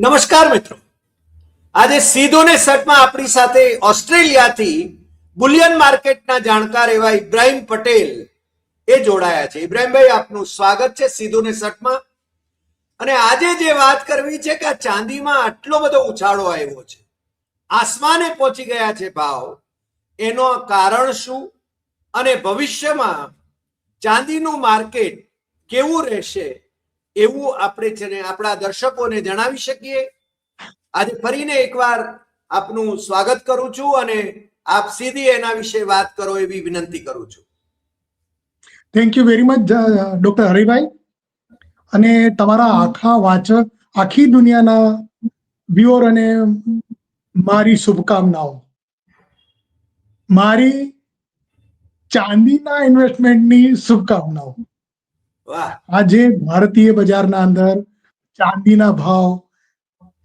નમસ્કાર મિત્રો. આજે સીધો ને સટમાં આપણી સાથે ઓસ્ટ્રેલિયાથી બુલિયન માર્કેટના જાણકાર એવા ઇબ્રાહિમ પટેલ એ જોડાયા છે. ઇબ્રાહિમભાઈ, આપનું સ્વાગત છે સીધો ને સટમાં. અને આજે જે વાત કરવી છે કે આ ચાંદીમાં આટલો બધો ઉછાળો આવ્યો છે. આસમાને પહોંચી ગયા છે ભાવ. એનો કારણ શું? અને ભવિષ્યમાં ચાંદીનું માર્કેટ કેવું રહેશે? એવું આપણે છે ને આપણા દર્શકોને જણાવી શકીએ. આજે ફરીને એકવાર આપનું સ્વાગત કરું છું અને આપ સીધી એના વિશે વાત કરો એવી વિનંતી કરું છું. Thank you very much doctor Haribhai. અને તમારા આખા વાચક, આખી દુનિયાના વ્યુઅર અને મારી શુભકામનાઓ. મારી ચાંદીના ઇન્વેસ્ટમેન્ટની શુભકામનાઓ. આજે ભારતીય બજારના અંદર ચાંદીના ભાવ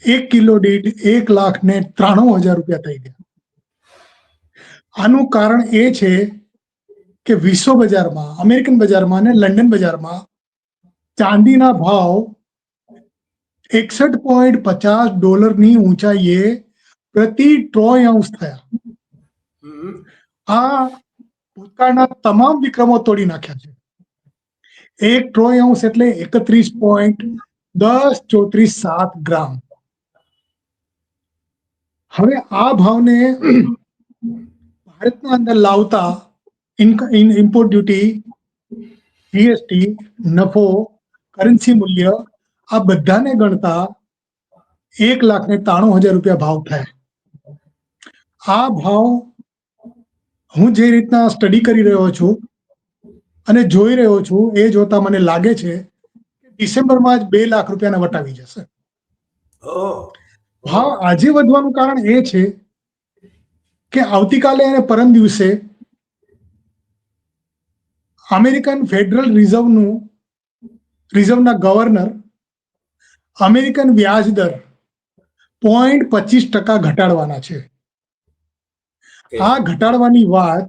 એક કિલો દીઠ એક લાખ ને ત્રાણું હજાર રૂપિયા થઈ ગયા. આનું કારણ એ છે કે વિશ્વ બજારમાં અમેરિકન બજારમાં અને લંડન બજારમાં ચાંદીના ભાવ એકસઠ પોઈન્ટ પચાસ ડોલરની ઊંચાઈએ પ્રતિ ટ્રોય અંશ થયા. આ ભૂતકાળના તમામ વિક્રમો તોડી નાખ્યા છે. એક ટ્રોય અંશ એટલે એકત્રીસ પોઈન્ટ દસ ચોત્રીસ સાત ગ્રામ. હવે આ ભાવને ભારતના અંદર લાવતા import duty G S T નફો કરન્સી મૂલ્ય, આ બધાને ગણતા એક લાખ ને ત્રાણું હજાર રૂપિયા ભાવ થાય. આ ભાવ હું જે રીતના સ્ટડી કરી રહ્યો છું અને જોઈ રહ્યો છું એ જોતા મને લાગે છે કે ડિસેમ્બરમાં જ બે લાખ રૂપિયાના વટાવી જશે. ભાવ આજે વધવાનું કારણ એ છે કે આવતીકાલે અને પરમ દિવસે અમેરિકન ફેડરલ રિઝર્વનું રિઝર્વના ગવર્નર અમેરિકન વ્યાજ દર પોઈન્ટ પચીસ ટકા ઘટાડવાના છે. આ ઘટાડવાની વાત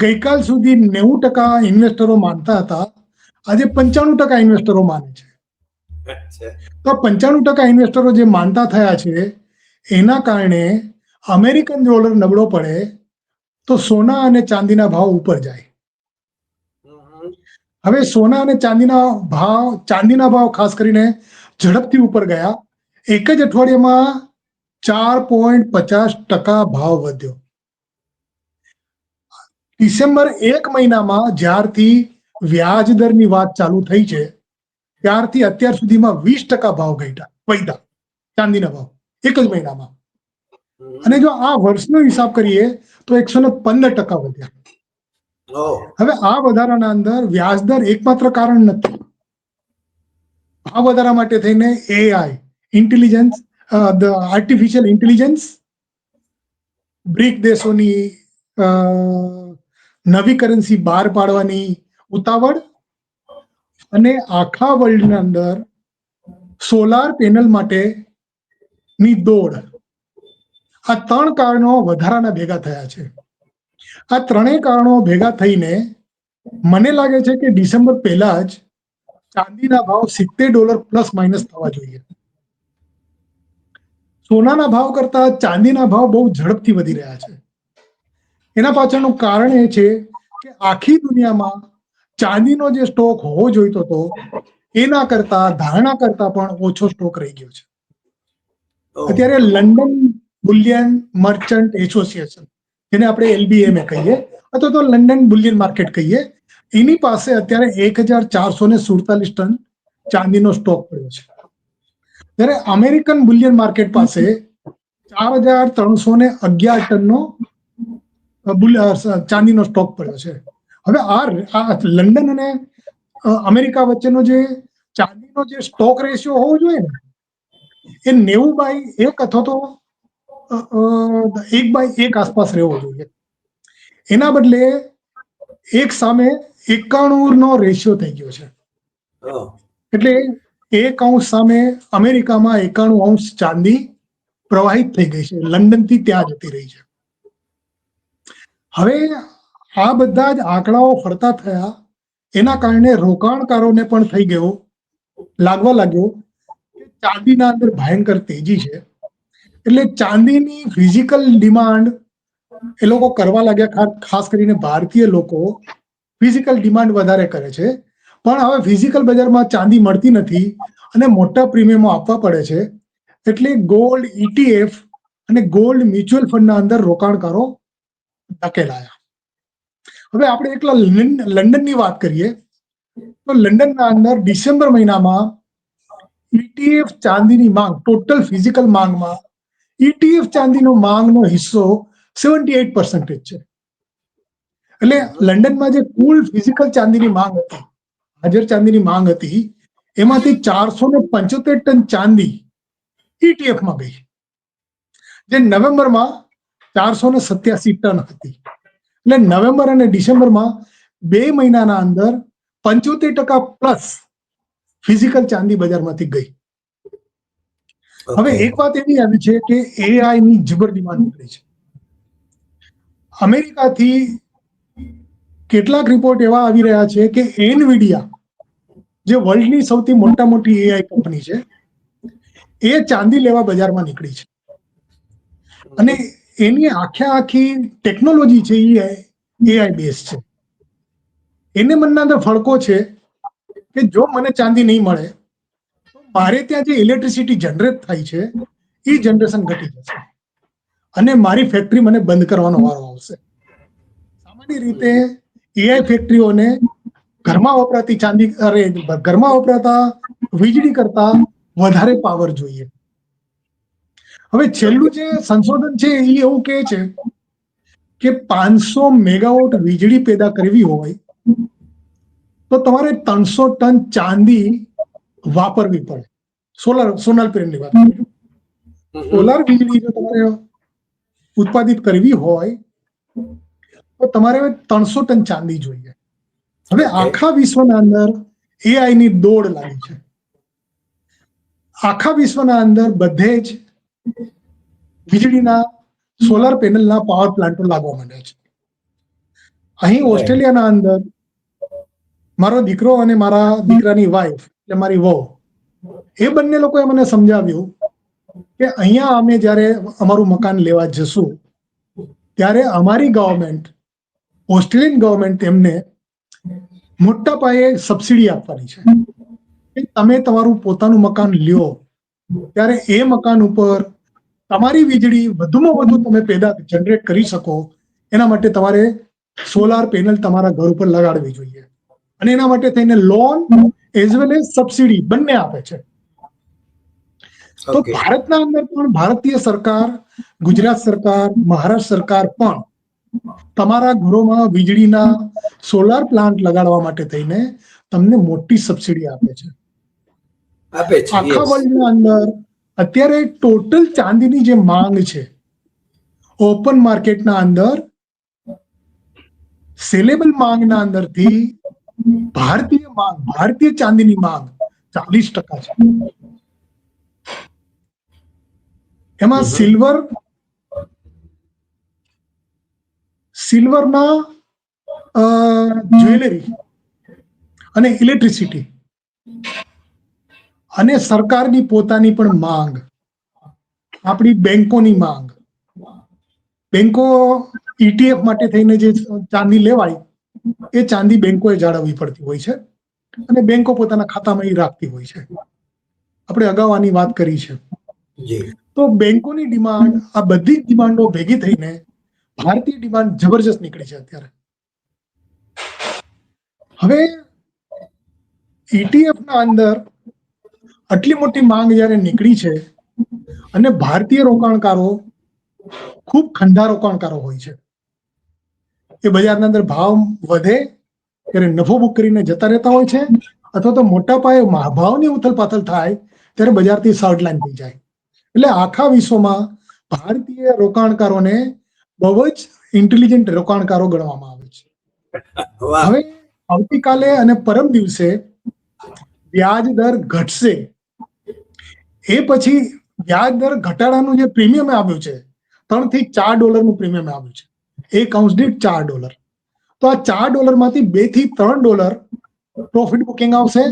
ગઈકાલ સુધી નેવું ટકા ઇન્વેસ્ટરો માનતા હતા. આજે પંચાણું ટકા ઇન્વેસ્ટરો માને છે. તો પંચાણું ટકા ઇન્વેસ્ટરો જે માનતા થયા છે એના કારણે અમેરિકન ડોલર નબળો પડે તો સોના અને ચાંદીના ભાવ ઉપર જાય. હવે સોના અને ચાંદીના ભાવ ચાંદીના ભાવ ખાસ કરીને ઝડપથી ઉપર ગયા. એક જ અઠવાડિયામાં ચાર પોઈન્ટ પચાસ ટકા ભાવ વધ્યો. ડિસેમ્બર એક મહિનામાં જ્યારથી વ્યાજ દરની વાત ચાલુ થઈ છે ત્યારથી અત્યાર સુધીમાં વીસ ટકા ભાવ ઘટ્યા વૈદા ચાંદીના ભાવ એક જ મહિનામાં. અને જો આ વર્ષનો હિસાબ કરીએ તો એકસો ને પંદર ટકા વધ્યા. હવે આ વધારાના અંદર વ્યાજદર એકમાત્ર કારણ નથી. આ વધારા માટે થઈને A I intelligence the artificial intelligence BRIC દેશોની નવી કરન્સી બહાર પાડવાની ઉતાવળ અને આખા વર્લ્ડના અંદર સોલાર પેનલ માટે ની દોડ. આ ત્રણ કારણો વધારાના ભેગા થયા છે. આ ત્રણેય કારણો ભેગા થઈને મને લાગે છે કે ડિસેમ્બર પહેલા જ ચાંદીના ભાવ સિત્તેર ડોલર પ્લસ માઇનસ થવા જોઈએ. સોનાના ભાવ કરતા ચાંદીના ભાવ બહુ ઝડપથી વધી રહ્યા છે. એના પાછળનું કારણ એ છે કે આખી દુનિયામાં ચાંદીનો જે સ્ટોક હોવો જોઈતો હતો એના કરતા ધારણા કરતા પણ ઓછો સ્ટોક રહી ગયો છે. અત્યારે લંડન બુલિયન મર્ચન્ટ એસોસિએશન જેને આપણે એલબીએમ કહીએ અથવા તો લંડન બુલિયન માર્કેટ કહીએ એની પાસે અત્યારે એક હજાર ચારસો ને સુડતાલીસ ટન ચાંદીનો સ્ટોક પડ્યો છે. જ્યારે અમેરિકન બુલિયન માર્કેટ પાસે ચાર હજાર ત્રણસો ને અગિયાર ટનનો ચાંદીનો સ્ટોક પડ્યો છે. હવે આ લંડન અને અમેરિકા વચ્ચેનો જે ચાંદીનો જે સ્ટોક રેશિયો હોવો જોઈએ ને એ નેવું બાય એક અથવા તો એક બાય એક આસપાસ રહેવો જોઈએ. એના બદલે એક સામે એકાણું નો રેશિયો થઈ ગયો છે. એટલે એક અંશ સામે અમેરિકામાં એકાણું અંશ ચાંદી પ્રવાહિત થઈ ગઈ છે. લંડનથી ત્યાં જતી રહી છે. હવે આ બધા જ આંકડાઓ ફરતા થયા. એના કારણે રોકાણકારોને પણ થઈ ગયો, લાગવા લાગ્યો કે ચાંદીના અંદર ભયંકર તેજી છે. એટલે ચાંદીની ફિઝિકલ ડિમાન્ડ એ લોકો કરવા લાગ્યા ખાસ કરીને ભારતીય લોકો ફિઝિકલ ડિમાન્ડ વધારે કરે છે. પણ હવે ફિઝિકલ બજારમાં ચાંદી મળતી નથી અને મોટા પ્રીમિયમો આપવા પડે છે. એટલે ગોલ્ડ ઇટીએફ અને ગોલ્ડ મ્યુચ્યુઅલ ફંડના અંદર રોકાણકારો ધકેલાયા. હવે આપણે એકલા લંડન- લંડનની વાત કરીએ, તો લંડનના અંદર ડિસેમ્બર મહિનામાં ETF ચાંદીની માંગ ટોટલ ફિઝિકલ માંગમાં ETF ચાંદીનો માંગનો હિસ્સો સેવન્ટી એટ પર્સન્ટેજ છે. એટલે લંડનમાં જે કુલ ફિઝિકલ ચાંદીની માંગ હતી, હાજર ચાંદીની માંગ હતી, એમાંથી ચારસો ને પંચોતેર ટન ચાંદી ETF માં ગઈ. જે નવેમ્બરમાં ચારસો ને સત્યાસી ટન હતી. એટલે નવેમ્બર અને ડિસેમ્બરમાં બે મહિનાના અંદર પંચોતેર ટકા પ્લસ ફિઝિકલ ચાંદી બજારમાંથી ગઈ. હવે એક વાત એવી આવી છે કે એઆઈ ની જબર ડિમાન્ડ નીકળી છે. અમેરિકાથી કેટલાક રિપોર્ટ એવા આવી રહ્યા છે કે એનવીડિયા જે વર્લ્ડની સૌથી મોટા મોટી એઆઈ કંપની છે એ ચાંદી લેવા બજારમાં નીકળી છે. અને એની આખે આખી ટેકનોલોજી છે એ એઆઈ બેઝ છે. એને મનના અંદર ફડકો છે કે જો મને ચાંદી નહીં મળે, તો મારે ત્યાં જે ઇલેક્ટ્રિસિટી જનરેટ થાય છે એ જનરેશન ઘટી જશે. અને મારી ફેક્ટરી મને બંધ કરવાનો વારો આવશે. સામાન્ય રીતે એઆઈ ફેક્ટરીઓને ઘરમાં વપરાતી ચાંદી, અરે, ઘરમાં વપરાતા વીજળી કરતા વધારે પાવર જોઈએ. હવે છેલ્લું જે સંશોધન છે એ એવું કહે છે કે પાંચસો મેગાવોટ વીજળી પેદા કરવી હોય તો તમારે ત્રણસો ટન ચાંદી વાપરવી પડે. સોલર સોનાર પેનલની વાત સોલાર વીજળી જો તમારે ઉત્પાદિત કરવી હોય તો તમારે ત્રણસો ટન ચાંદી જોઈએ. હવે આખા વિશ્વના અંદર એઆઈ ની દોડ લાગી છે. આખા વિશ્વના અંદર બધે જ વીજળીના સોલાર પેનલના પાવર પ્લાન્ટો લાગવા માંડ્યા છે. અહીં ઓસ્ટ્રેલિયાના અંદર મારો દીકરો અને મારા દીકરાની વાઈફ એટલે મારી વહુ એ બંને લોકોએ મને સમજાવ્યું કે અહીંયા અમે જ્યારે અમારું મકાન લેવા જશું ત્યારે અમારી ગવર્મેન્ટ ઓસ્ટ્રેલિયન ગવર્મેન્ટ એમને મોટા પાયે સબસિડી આપવાની છે. કે તમે તમારું પોતાનું મકાન લ્યો ત્યારે એ મકાન ઉપર તમારી વીજળી વધુમાં વધુ તમે પેદા જનરેટ કરી શકો એના માટે તમારે સોલાર પેનલ તમારા ઘર ઉપર લગાડવી જોઈએ. અને એના માટે થઈને loan as well as subsidy બંને આપે છે. તો ભારતના અંદર પણ ભારતીય સરકાર ગુજરાત સરકાર મહારાષ્ટ્ર સરકાર પણ તમારા ઘરોમાં વીજળીના સોલાર પ્લાન્ટ લગાડવા માટે થઈને તમને મોટી સબસિડી આપે છે. આપે છે આખા વર્લ્ડના અંદર અત્યારે ટોટલ ચાંદીની જે માંગ છે, ઓપન માર્કેટના અંદર, સેલેબલ માંગના અંદરથી ભારતીય માંગ, ભારતીય ચાંદીની માંગ ચાલીસ ટકા છે એમાં. સિલ્વર સિલ્વરના જ્વેલરી અને ઇલેક્ટ્રિસિટી અને સરકારની પોતાની પણ માંગ. આપણી બેંકોની માંગ. બેંકો ઈટીએફ માટે થઈને જે ચાંદી લેવાય એ ચાંદી બેંકોએ જાળવવી પડતી હોય છે અને બેંકો પોતાના ખાતામાં એ રાખતી હોય છે. આપણે અગાઉ આની વાત કરી છે. તો બેંકોની ડિમાન્ડ આ બધી જ ડિમાન્ડો ભેગી થઈને ભારતીય ડિમાન્ડ જબરજસ્ત નીકળી છે અત્યારે. હવે ETF ના અંદર આટલી મોટી માંગ જ્યારે નીકળી છે અને ભારતીય રોકાણકારો ખૂબ ખંડા રોકાણકારો હોય છે. એ બજારના અંદર ભાવ વધે ત્યારે નફો બુક કરીને જતા રહેતા હોય છે અથવા તો મોટા પાયે ભાવની ભાવની ઉથલપાથલ થાય ત્યારે બજારથી સાઉટ લાઈન થઈ જાય. એટલે આખા વિશ્વમાં ભારતીય રોકાણકારોને બહુ જ ઇન્ટેલિજન્ટ રોકાણકારો ગણવામાં આવે છે. હવે આવતીકાલે અને પરમ દિવસે વ્યાજ દર ઘટશે. એ પછી વ્યાજ દર ઘટાડાનું જે પ્રીમિયમ આવ્યું છે ત્રણથી ચાર ડોલરનું પ્રીમિયમ આવ્યું છે. એક આઉન્સ દીઠ ચાર ડોલર. તો આ ચાર ડોલરમાંથી બેથી ત્રણ ડોલર પ્રોફિટ બુકિંગ આવશે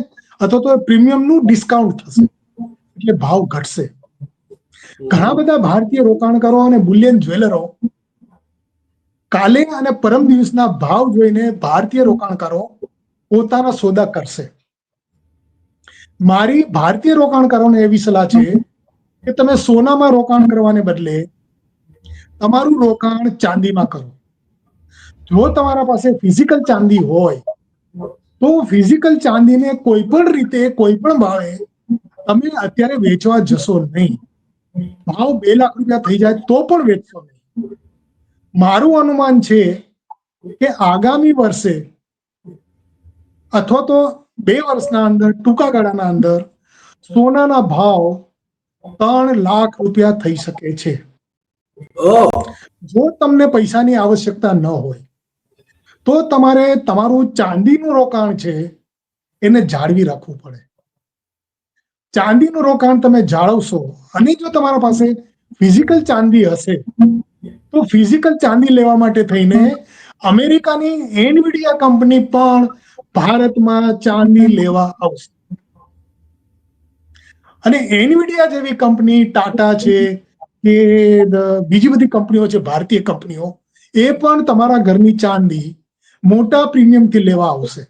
અથવા તો પ્રીમિયમનું ડિસ્કાઉન્ટ થશે. એટલે ભાવ ઘટશે. ઘણા બધા ભારતીય રોકાણકારો અને બુલિયન જ્વેલરો કાલે અને પરમ દિવસના ભાવ જોઈને ભારતીય રોકાણકારો પોતાના સોદા કરશે. મારી ભારતીય રોકાણકારોને એવી સલાહ છે કે તમે સોનામાં રોકાણ કરવાને બદલે તમારું રોકાણ ચાંદીમાં કરો. જો તમારા પાસે ફિઝિકલ ચાંદી હોય, તો ફિઝિકલ ચાંદીને કોઈ પણ રીતે, કોઈ પણ ભાવે તમે અત્યારે વેચવા જશો નહીં. ભાવ બે લાખ રૂપિયા થઈ જાય તો પણ વેચશો નહીં. મારું અનુમાન છે કે આગામી વર્ષે અથવા તો બે વર્ષના અંદર, ટૂંકા ગાળાના અંદર, સોનાના ભાવ ત્રણ લાખ રૂપિયા થઈ શકે છે. જો તમને પૈસાની આવશ્યકતા ન હોય, તો તમારે તમારું ચાંદીનું રોકાણ છે, એને જાળવી રાખવું પડે. ચાંદીનું રોકાણ તમે જાળવશો, અને જો તમારા પાસે ફિઝિકલ ચાંદી હશે, તો ફિઝિકલ ચાંદી લેવા માટે થઈને અમેરિકાની એનવીડિયા કંપની પણ ભારતમાં ચાંદી લેવા આવશે. અને એનવીડિયા જેવી કંપની ટાટા છે કે બીજી બધી કંપનીઓ છે, ભારતીય કંપનીઓ, એ પણ તમારા ઘરની ચાંદી મોટા પ્રીમિયમથી લેવા આવશે.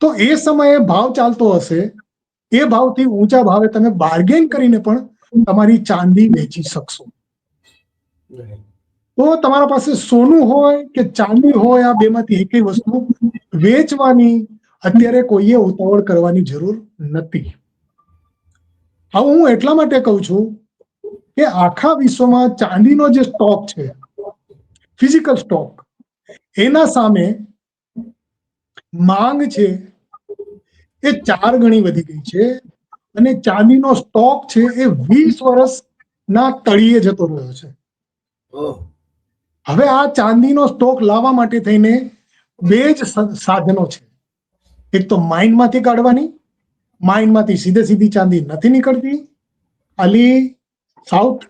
તો એ સમયે ભાવ ચાલતો હશે. એ ભાવથી ઊંચા ભાવે તમે બાર્ગેન કરીને પણ તમારી ચાંદી વેચી શકશો. તો તમારા પાસે સોનું હોય કે ચાંદી હોય, આ બેમાંથી એકેય વસ્તુ વેચવાની અત્યારે કોઈએ ઉતાવળ કરવાની જરૂર નથી. હવે હું એટલા માટે કહું છું કે આખા વિશ્વમાં ચાંદીનો જે સ્ટોક છે, ફિઝિકલ સ્ટોક, એના સામે માંગ છે એ ચાર ગણી વધી ગઈ છે અને ચાંદીનો સ્ટોક છે એ વીસ વર્ષના તળિયે જતો રહ્યો છે. હવે આ ચાંદીનો સ્ટોક લાવવા માટે થઈને બે જ સાધનો છે. એક તો માઇન્ડમાંથી કાઢવાની માઇન્ડમાંથી સીધે સીધી ચાંદી નથી નીકળતી. ખાલી સાઉથ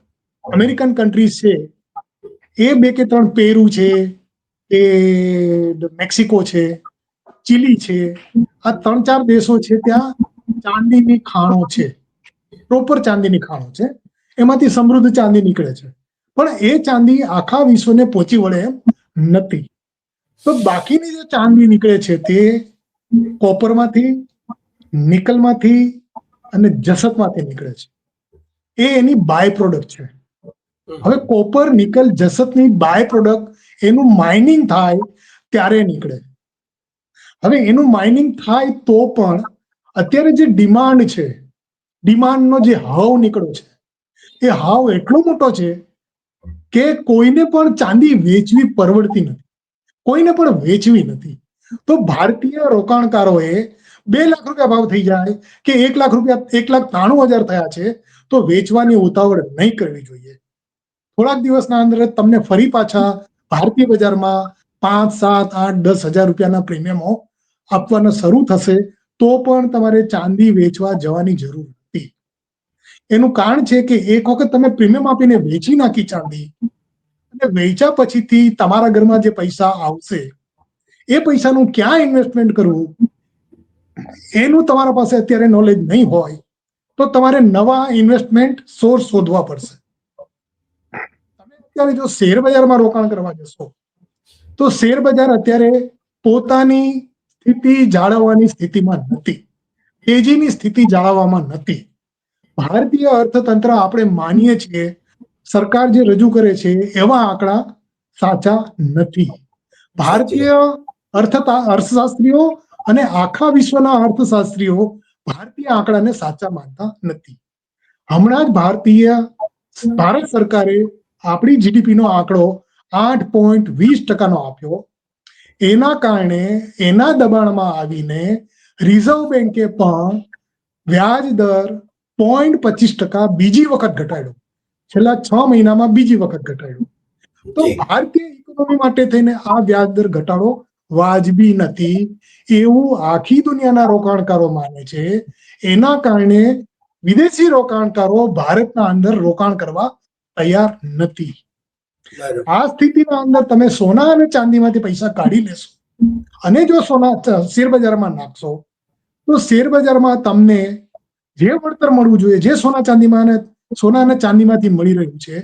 અમેરિકન કન્ટ્રીઝ છે. એ બે કે ત્રણ પેરુ છે, એ મેક્સિકો છે, ચીલી છે. આ ત્રણ ચાર દેશો છે ત્યાં ચાંદીની ખાણો છે. પ્રોપર ચાંદીની ખાણો છે. એમાંથી સમૃદ્ધ ચાંદી નીકળે છે. પણ એ ચાંદી આખા વિશ્વને પહોંચી વળે નથી. તો બાકીની જે ચાંદી નીકળે છે તે કોપરમાંથી, નિકલમાંથી અને જસતમાંથી નીકળે છે. એ એની બાય પ્રોડક્ટ છે. હવે કોપર, નિકલ, જસતની બાય પ્રોડક્ટ એનું માઇનિંગ થાય ત્યારે નીકળે. હવે એનું માઇનિંગ થાય તો પણ અત્યારે જે ડિમાન્ડ છે ડિમાન્ડનો જે હાવ નીકળ્યો છે, એ હાવ એટલો મોટો છે કે કોઈને પણ ચાંદી વેચવી પરવડતી નથી. કોઈને પણ વેચવી નથી. તો ભારતીય રોકાણકારોએ બે લાખ રૂપિયા ભાવ થઈ જાય કે એક લાખ રૂપિયા, એક લાખ ત્રાણું હજાર થયા છે, તો વેચવાની ઉતાવળ નહીં કરવી જોઈએ. થોડાક દિવસના અંદર તમને ફરી પાછા ભારતીય બજારમાં પાંચ, સાત, આઠ, દસ હજાર રૂપિયાના પ્રીમિયમો આપવાના શરૂ થશે, તો પણ તમારે ચાંદી વેચવા જવાની જરૂર એનું કારણ છે કે એક વખત તમે પ્રીમિયમ આપીને વેચી નાખી ચાંદી, અને વેચ્યા પછીથી તમારા ઘરમાં જે પૈસા આવશે, એ પૈસાનું ક્યાં ઇન્વેસ્ટમેન્ટ કરવું? એનું તમારા પાસે અત્યારે નોલેજ નહીં હોય, તો તમારે નવા ઇન્વેસ્ટમેન્ટ સોર્સ શોધવા પડશે. તમે અત્યારે જો શેર બજારમાં રોકાણ કરવા જશો, તો શેર બજાર અત્યારે પોતાની સ્થિતિ જાળવવાની સ્થિતિમાં નથી. તેજીની સ્થિતિ જાળવવામાં નથી. ભારતીય અર્થતંત્ર આપણે માનીએ છીએ. સરકાર જે રજૂ કરે છે, એવા આંકડા સાચા નથી. ભારતીય અર્થતા, અર્થશાસ્ત્રીઓ અને આખા વિશ્વના અર્થશાસ્ત્રીઓ ભારતીય આંકડાને સાચા માનતા નથી. હમણાં જ ભારતીય, ભારત સરકારે આપણી જીડીપી નો આંકડો આઠ પોઈન્ટ વીસ ટકાનો આપ્યો. એના કારણે એના દબાણમાં આવીને રિઝર્વ બેન્કે પણ વ્યાજ દર પોઈન્ટ પચીસ ટકા બીજી વખત ઘટાડ્યો. છેલ્લા છ મહિનામાં બીજી વખત ઘટાડ્યો. તો ભારતીય ઇકોનોમી માટે થઈને આ વ્યાજ દર ઘટાડો વાજબી નથી. એવું આખી દુનિયાના રોકાણકારો માને છે. એના કારણે વિદેશી રોકાણકારો ભારતના અંદર રોકાણ કરવા તૈયાર નથી. આ સ્થિતિના અંદર તમે સોના અને ચાંદીમાંથી પૈસા કાઢી લેશો. અને જો સોના શેર બજારમાં નાખશો તો શેર બજારમાં તમને જે વળતર મળવું જોઈએ, જે સોના ચાંદીમાં સોના અને ચાંદીમાંથી મળી રહ્યું છે,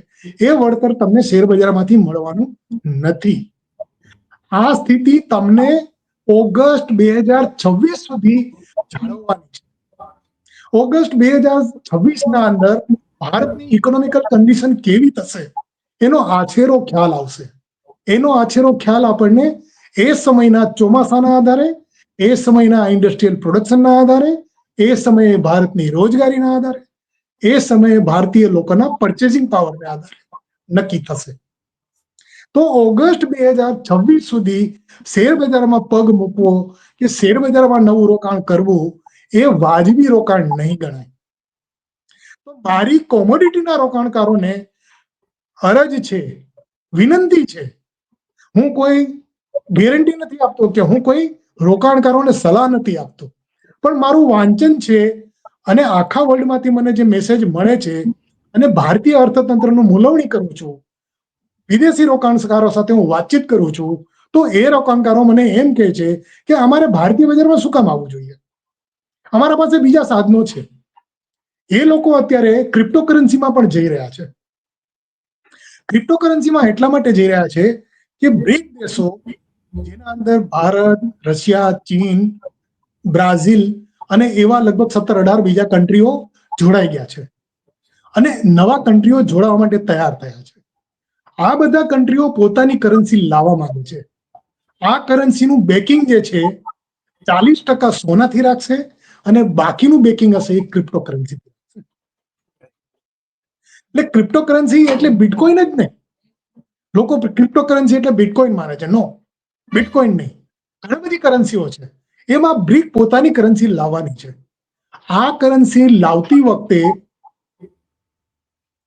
એ વળતર તમને શેર બજારમાંથી મળવાનું નથી. આ સ્થિતિ તમને ઓગસ્ટ બે હજાર છવ્વીસ સુધી જાળવવાની છે. ઓગસ્ટ બે હજાર છવ્વીસ ના અંદર ભારતની ઇકોનોમિકલ કન્ડિશન કેવી થશે, એનો આછેરો ખ્યાલ આવશે. એનો આછેરો ખ્યાલ આપણને એ સમયના ચોમાસાના આધારે, એ સમયના ઇન્ડસ્ટ્રીયલ પ્રોડક્શનના આધારે એ સમયે ભારતની રોજગારીના આધારે, એ સમયે ભારતીય લોકોના પરચેસિંગ પાવરને આધારે નક્કી થશે. તો ઓગસ્ટ બે હજાર છવ્વીસ સુધી શેર બજારમાં પગ મૂકવો કે શેર બજારમાં નવું રોકાણ કરવું એ વાજબી રોકાણ નહીં ગણાય. તો મારી કોમોડિટીના રોકાણકારોને અરજ છે, વિનંતી છે, હું કોઈ ગેરંટી નથી આપતો કે હું કોઈ રોકાણકારોને સલાહ નથી આપતો. પણ મારું વાંચન છે અને આખા વર્લ્ડમાંથી મને જે મેસેજ મળે છે અને ભારતીય અર્થતંત્રનું મૂલવણી કરું છું, વિદેશી રોકાણકારો સાથે હું વાતચીત કરું છું, તો એ રોકાણકારો મને એમ કહે છે કે અમારે ભારતીય બજારમાં શું કામ આવવું જોઈએ? અમારા પાસે બીજા સાધનો છે. એ લોકો અત્યારે ક્રિપ્ટોકરન્સીમાં પણ જઈ રહ્યા છે. ક્રિપ્ટોકરન્સીમાં એટલા માટે જઈ રહ્યા છે કે બ્રિક દેશો, જેના અંદર ભારત, રશિયા, ચીન બ્રાઝિલ અને એવા લગભગ સત્તર અઢાર બીજા કન્ટ્રીઓ જોડાઈ ગયા છે. અને નવા કન્ટ્રીઓ જોડાવા માટે તૈયાર થયા છે. આ બધા કન્ટ્રીઓ પોતાની કરન્સી લાવવા માંગે છે. આ કરન્સીનું બેકિંગ જે છે, ચાલીસ ટકા સોનાથી રાખશે અને બાકીનું બેકિંગ હશે એ ક્રિપ્ટોકરન્સી એટલે ક્રિપ્ટોકરન્સી એટલે બિટકોઇન જ નહીં. લોકો ક્રિપ્ટોકરન્સી એટલે બિટકોઇન માને છે. નો બિટકોઇન નહીં. ઘણી બધી કરન્સીઓ છે. એમાં બ્રિક પોતાની કરન્સી લાવવાની છે. આ કરન્સી લાવતી વખતે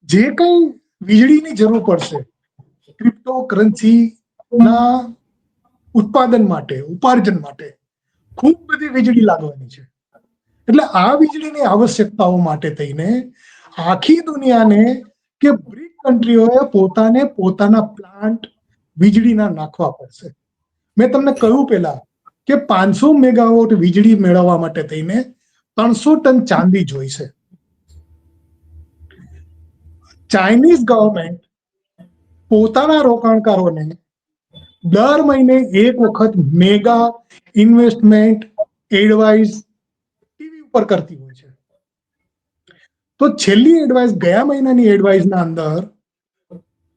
જે કંઈ વીજળીની જરૂર પડશે ક્રિપ્ટોકરન્સી ના ઉત્પાદન માટે, ઉપાર્જન માટે, ખૂબ બધી વીજળી લાગવાની છે. એટલે આ વીજળીની આવશ્યકતાઓ માટે થઈને આખી દુનિયાને કે બ્રિક કન્ટ્રીઓએ પોતાને પોતાના પ્લાન્ટ વીજળીના નાખવા પડશે. મેં તમને કહ્યું પેલા કે પાંચસો મેગાવોટ વીજળી મેળવવા માટે થઈને ત્રણસો ટન ચાંદી જોઈશે ચાઇનીઝ ગવર્મેન્ટ પોતાના રોકાણકારોને દર મહિને એક વખત મેગા ઇન્વેસ્ટમેન્ટ એડવાઇસ ટીવી ઉપર કરતી હોય છે. તો છેલ્લી એડવાઇસ ગયા મહિનાની એડવાઇસના અંદર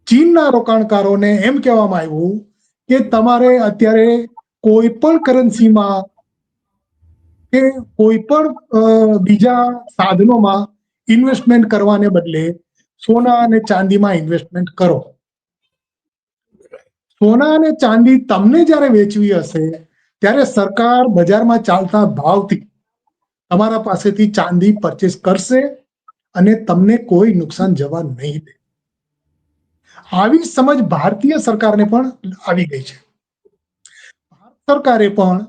ચીનના રોકાણકારોને એમ કહેવામાં આવ્યું કે તમારે અત્યારે કોઈ પણ કરન્સીમાં કે કોઈ પણ બીજા સાધનોમાં ઇન્વેસ્ટમેન્ટ કરવાને બદલે સોના અને ચાંદીમાં ઇન્વેસ્ટમેન્ટ કરો. સોના અને ચાંદી તમને જ્યારે વેચવી હશે, ત્યારે સરકાર બજારમાં ચાલતા ભાવથી તમારા પાસેથી ચાંદી પરચેસ કરશે અને તમને કોઈ નુકસાન જવા નહીં દે. આવી સમજ ભારતીય સરકારને પણ આવી ગઈ છે. સરકારે પણ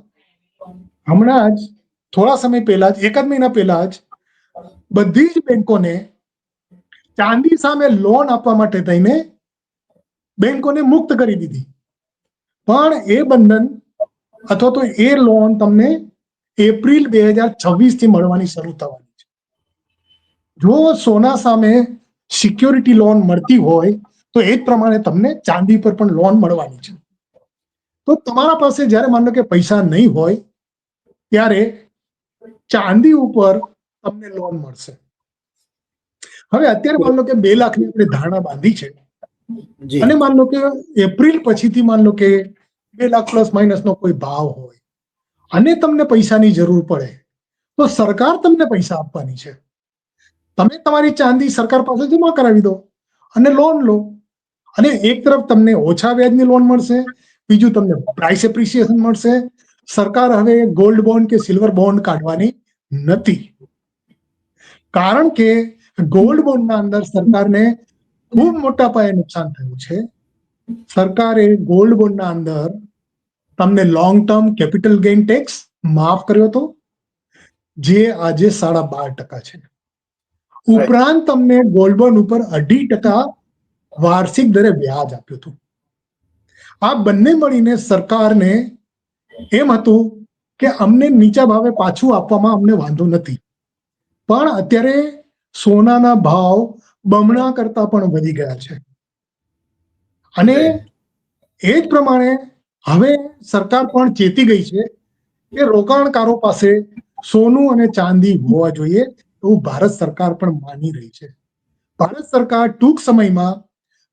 હમણાં જ, થોડા સમય પહેલા જ એકાદ મહિના પહેલા જ બધી જ બેંકોને ચાંદી સામે લોન આપવા માટે થઈને બેંકોને મુક્ત કરી દીધી. પણ એ બંધન અથવા તો એ લોન તમને એપ્રિલ બે હજાર છવ્વીસથી મળવાની શરૂ થવાની છે. જો સોના સામે સિક્યોરિટી લોન મળતી હોય, તો એ જ પ્રમાણે તમને ચાંદી પર પણ લોન મળવાની છે. તો તમારા પાસે જ્યારે માનો કે પૈસા નહીં હોય ત્યારે ચાંદી ઉપર તમને લોન મળશે. હવે અત્યારે માન લો કે બે લાખની આપણે ધારણા બાંધી છે. અને માન લો કે એપ્રિલ પછીથી માન લો કે બે લાખ પ્લસ માઇનસ નો કોઈ ભાવ હોય અને તમને પૈસાની જરૂર પડે તો સરકાર તમને પૈસા આપવાની છે. તમે તમારી ચાંદી સરકાર પાસે જમા કરાવી દો અને લોન લો. અને એક તરફ તમને ઓછા વ્યાજની લોન મળશે બીજું તમને પ્રાઇસ એપ્રિસિએશન મળશે. સરકાર હવે ગોલ્ડ બોન્ડ કે સિલ્વર બોન્ડ કાઢવાની નથી. કારણ કે ગોલ્ડ બોન્ડના અંદર સરકારને ખૂબ મોટા પાયે નુકસાન થયું છે. સરકારે ગોલ્ડ બોન્ડના અંદર તમને long term capital gain tax માફ કર્યો હતો, જે આજે સાડા બાર ટકા છે. ઉપરાંત તમને ગોલ્ડ બોન્ડ ઉપર અઢી ટકા વાર્ષિક દરે વ્યાજ આપ્યું હતું. આ બંને મળીને સરકારને એમ હતું કે અમને નીચા ભાવે પાછું આપવામાં અમને વાંધો નથી. પણ અત્યારે સોનાના ભાવ બમણા કરતા પણ વધી ગયા છે. અને એ જ પ્રમાણે હવે સરકાર પણ ચેતી ગઈ છે કે રોકાણકારો પાસે સોનું અને ચાંદી હોવા જોઈએ એવું ભારત સરકાર પણ માની રહી છે. ભારત સરકાર ટૂંક સમયમાં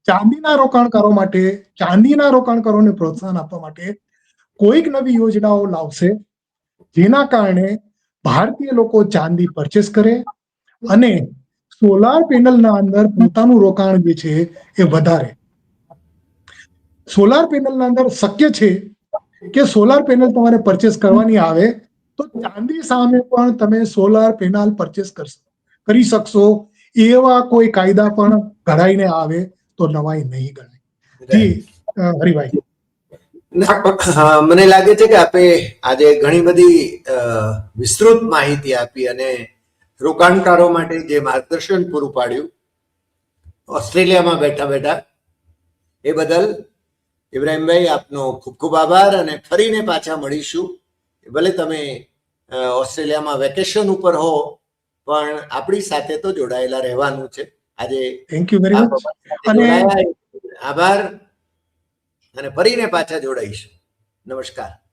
ચાંદીના રોકાણકારો માટે, ચાંદીના રોકાણકારોને પ્રોત્સાહન આપવા માટે કોઈક નવી યોજનાઓ લાવશે, જેના કારણે ભારતીય લોકો ચાંદી પરચેસ કરે અને સોલાર પેનલના અંદર પોતાનું રોકાણ જે છે એ વધારે. સોલાર પેનલના અંદર શક્ય છે કે સોલાર પેનલ તમારે પરચેસ કરવાની આવે, તો ચાંદી સામે પણ તમે સોલાર પેનલ પરચેસ કરી શકશો, એવા કોઈ કાયદા પણ ઘડાઈને આવે તો નવાઈ નહીં ગણાય. જી હરિભાઈ. મને લાગે છે કે આપે આજે ઘણી બધી વિસ્તૃત માહિતી આપી અને રોકાણકારો માટે જે માર્ગદર્શન પૂરું પાડ્યું ઓસ્ટ્રેલિયામાં બેઠા બેઠા એ બદલ ઇબ્રાહીમભાઈ આપનો ખૂબ ખૂબ આભાર અને ફરીને પાછા મળીશું. ભલે તમે ઓસ્ટ્રેલિયામાં વેકેશન ઉપર હો પણ આપણી સાથે તો જોડાયેલા રહેવાનું છે. આજે થેન્ક યુ વેરી મચ અને- આભાર. અને ફરીને પાછા જોડાઈશ. નમસ્કાર.